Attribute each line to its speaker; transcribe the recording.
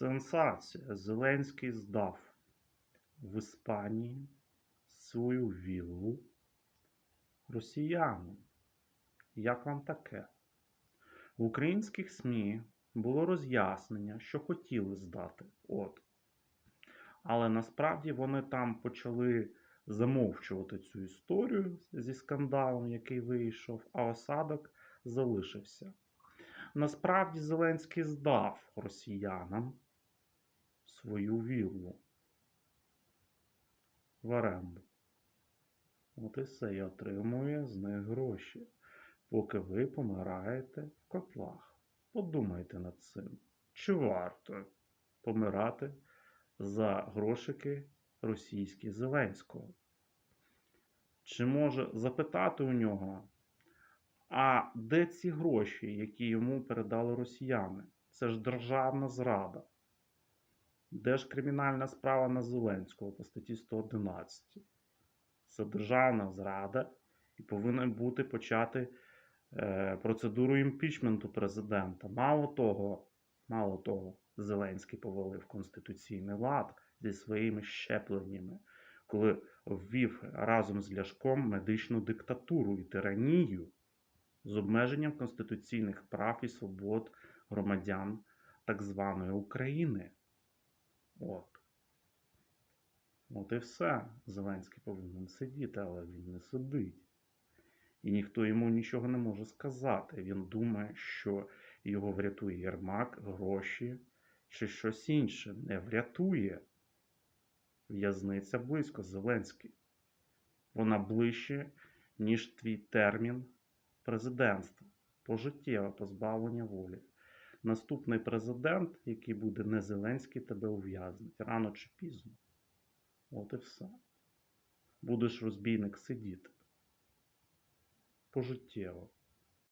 Speaker 1: Сенсація. Зеленський здав в Іспанії свою віллу росіянам. Як вам таке? В українських СМІ було роз'яснення, що хотіли здати. От. Але насправді вони там почали замовчувати цю історію зі скандалом, який вийшов, а осадок залишився. Насправді Зеленський здав росіянам свою віллу в оренду. От і все, і отримує з них гроші, поки ви помираєте в котлах. Подумайте над цим. Чи варто помирати за грошики російські Зеленського? Чи може запитати у нього, а де ці гроші, які йому передали росіяни? Це ж державна зрада. Де ж кримінальна справа на Зеленського по статті 111? Це державна зрада і повинна бути почати е, процедуру імпічменту президента. Мало того, мало того, Зеленський повалив конституційний лад зі своїми щепленнями, коли ввів разом з Ляшком медичну диктатуру і тиранію з обмеженням конституційних прав і свобод громадян так званої України. От. От і все. Зеленський повинен сидіти, але він не сидить. І ніхто йому нічого не може сказати. Він думає, що його врятує Єрмак, гроші чи щось інше. Не врятує. В'язниця близько, Зеленський. Вона ближче, ніж твій термін президентства. Пожиттєве позбавлення волі. Наступний президент, який буде не Зеленський, тебе ув'язнить рано чи пізно. От і все. Будеш розбійник сидіти. Пожиттєво.